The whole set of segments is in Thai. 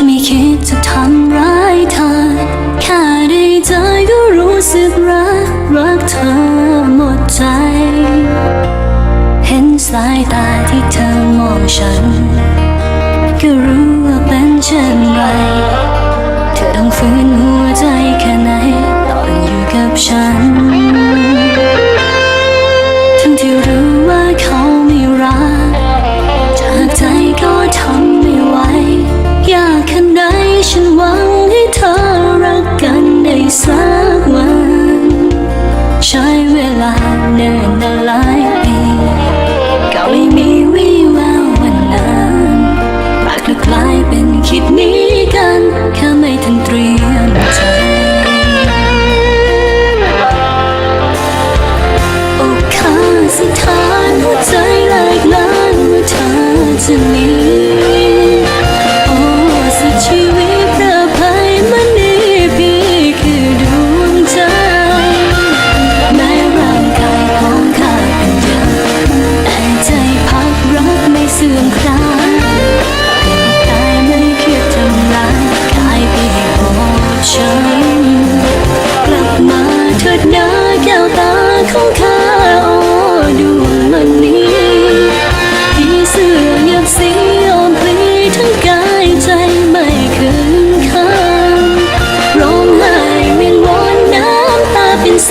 ฉันไม่คิดจะทำร้ายเธอ แค่ได้เจอก็รู้สึกรัก รักเธอหมดใจ เห็นสายตาที่เธอมองฉัน ก็รู้ว่าเป็นเช่นไร เธอต้องฝืนหัวใจแค่ไหน ตอนอยู่กับฉัน ทั้งที่รู้ว่าเขาไม่รัก จากใจก็ทำ สักวัน ใช้เวลาเนิ่นนานหลาย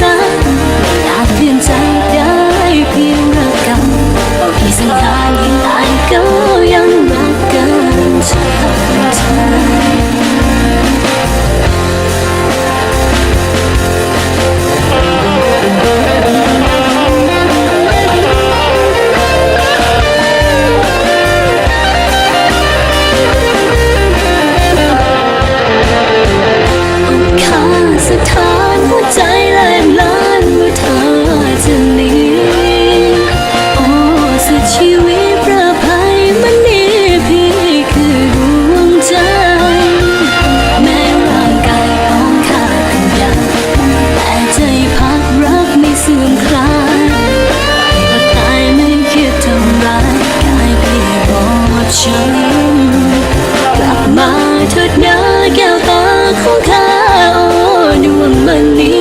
า กไม่เสื่อมคลายว่าตายไม่คิดทำร้ายกายพี่บอกฉันกลับมาเถิดนะแก้วตาของข้าโอ้ดวงมันนี้